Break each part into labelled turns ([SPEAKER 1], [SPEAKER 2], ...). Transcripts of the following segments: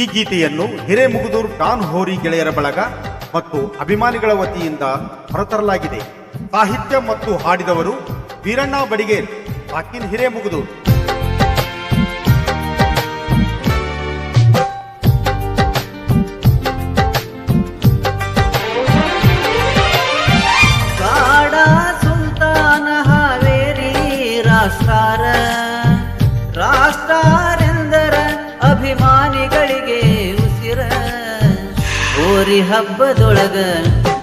[SPEAKER 1] ಈ ಗೀತೆಯನ್ನು ಹಿರೇಮುಗುದೂರು ಟಾನ್ ಹೋರಿ ಗೆಳೆಯರ ಬಳಗ ಮತ್ತು ಅಭಿಮಾನಿಗಳ ವತಿಯಿಂದ ಹೊರತರಲಾಗಿದೆ. ಸಾಹಿತ್ಯ ಮತ್ತು ಹಾಡಿದವರು ವೀರಣ್ಣ ಬಡಿಗೇರ್ ಪಾಕಿನ್ ಹಿರೇಮುಗುದೂರು.
[SPEAKER 2] ಅಭಿಮಾನಿಗಳಿಗೆ ಉಸಿರ ಓರಿ ಹಬ್ಬದೊಳಗ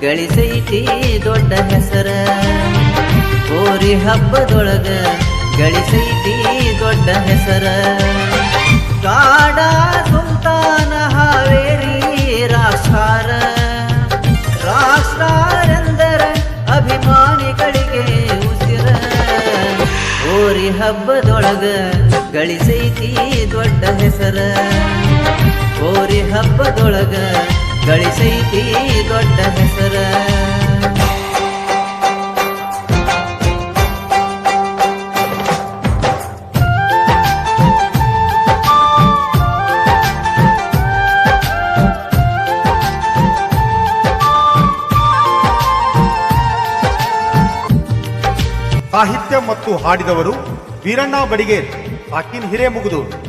[SPEAKER 2] ಗಳಿಸೈತಿ ದೊಡ್ಡ ಹೆಸರ. ಓರಿ ಹಬ್ಬದೊಳಗ ಗಳಿಸೈತಿ ದೊಡ್ಡ ಹೆಸರ. ಕಾಡ ಸುಲ್ತಾನ ಹಾವೇರಿ ರಾಷ್ಟ್ರಾರ. ರಾಷ್ಟ್ರಾರೆಂದರ ಅಭಿಮಾನಿಗಳಿಗೆ ಉಸಿರ. ಓರಿ ಹಬ್ಬದೊಳಗ ಗಳಿಸೈತಿ ದೊಡ್ಡ ಹೆಸರ. ಓರಿ ಹಬ್ಬದೊಳಗ ಗಳಿಸೈತಿ ದೊಡ್ಡ ಹೆಸರ.
[SPEAKER 1] ಸಾಹಿತ್ಯ ಮತ್ತು ಹಾಡಿದವರು ವೀರಣ್ಣ ಬಡಿಗೇರ್ ಆಕಿನ್ ಹಿರೇಮುಗುದೂರು.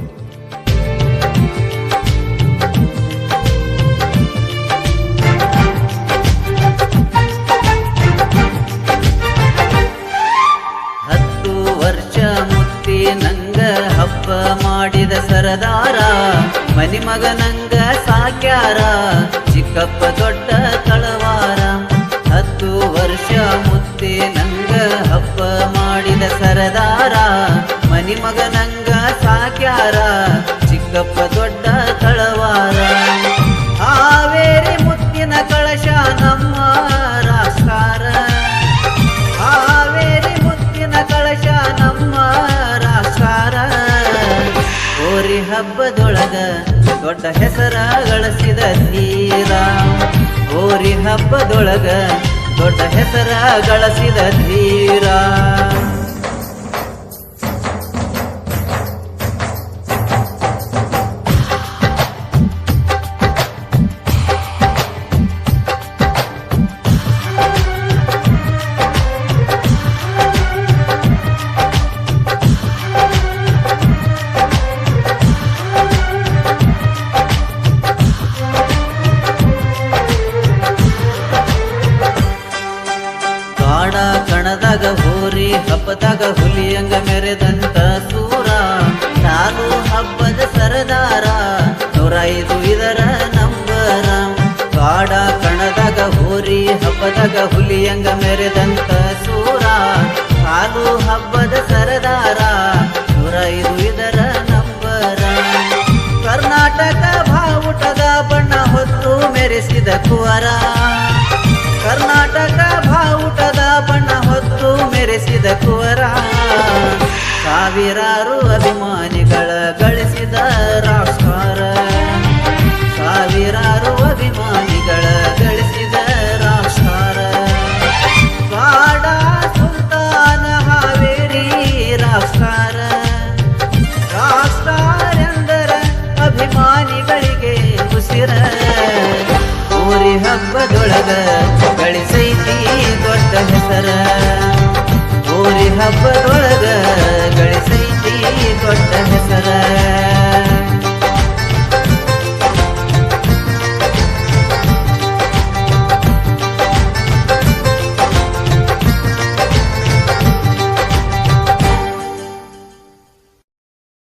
[SPEAKER 2] ಮಾಡಿದ ಸರದಾರ, ಮನಿಮಗನಂಗ ಸಾಕ್ಯಾರ, ಚಿಕ್ಕಪ್ಪ ದೊಡ್ಡ ತಳವಾರ. ಹತ್ತು ವರ್ಷ ಮುತ್ತೆ ನಂಗ ಹಬ್ಬ ಮಾಡಿದ ಸರದಾರ, ಮನಿಮಗನಂಗ ಸಾಕ್ಯಾರ ಹಬ್ಬದೊಳಗ ದೊಡ್ಡ ಹೆಸರ ಗಳಿಸಿದ ಧೀರ. ಹೋರಿ ಹಬ್ಬದೊಳಗ ದೊಡ್ಡ ಹೆಸರ ಗಳಿಸಿದ ಧೀರ. ಕಾಡ ಕಣದಾಗ ಹೋರಿ, ಹಬ್ಬದಾಗ ಹುಲಿಯಂಗ ಮೆರೆದಂತ ಸೂರ. ನಾನು ಹಬ್ಬದ ಸರದಾರ ನೂರ ಐದು ಇದರ ನಂಬರ. ಕಾಡ ಕಣದಾಗ ಹೋರಿ, ಹಬ್ಬದಾಗ ಹುಲಿಯಂಗ ಮೆರೆದಂತ ಸೂರ. ಹಾಲು ಹಬ್ಬದ ಸರದಾರ ನೂರ ಐದು ಇದರ ನಂಬರ. ಕರ್ನಾಟಕ ಬಾವುಟದ ಬಣ್ಣ ಹೊತ್ತು ಮೆರೆಸಿದ ಕುವರ. ಕರ್ನಾಟಕ ಹೊತ್ತು ಮೆರೆಸಿದ ಕುವರ. ಸಾವಿರಾರು ಅಭಿಮಾನಿಗಳ ಗಳಿಸಿದ ರಾಷ್ಟ್ರ ಸಾವಿರಾರು ಅಭಿಮಾನಿಗಳ ಗಳಿಸಿದ ರಾಷ್ಟ್ರ ಕಾಡ ಸುಲ್ತಾನ ಹಾವೇರಿ ರಾಷ್ಟ್ರ ಎಂದರೆ ಅಭಿಮಾನಿಗಳಿಗೆ ಉಸಿರ. ಊರಿ ಹಬ್ಬದೊಳಗ ಗಳಿಸೈತಿ ದೊಡ್ಡ ಹೆಸರ. ಮೋರಿ ಹಬ್ಬದೊಳಗ ಗಳಿಸಿ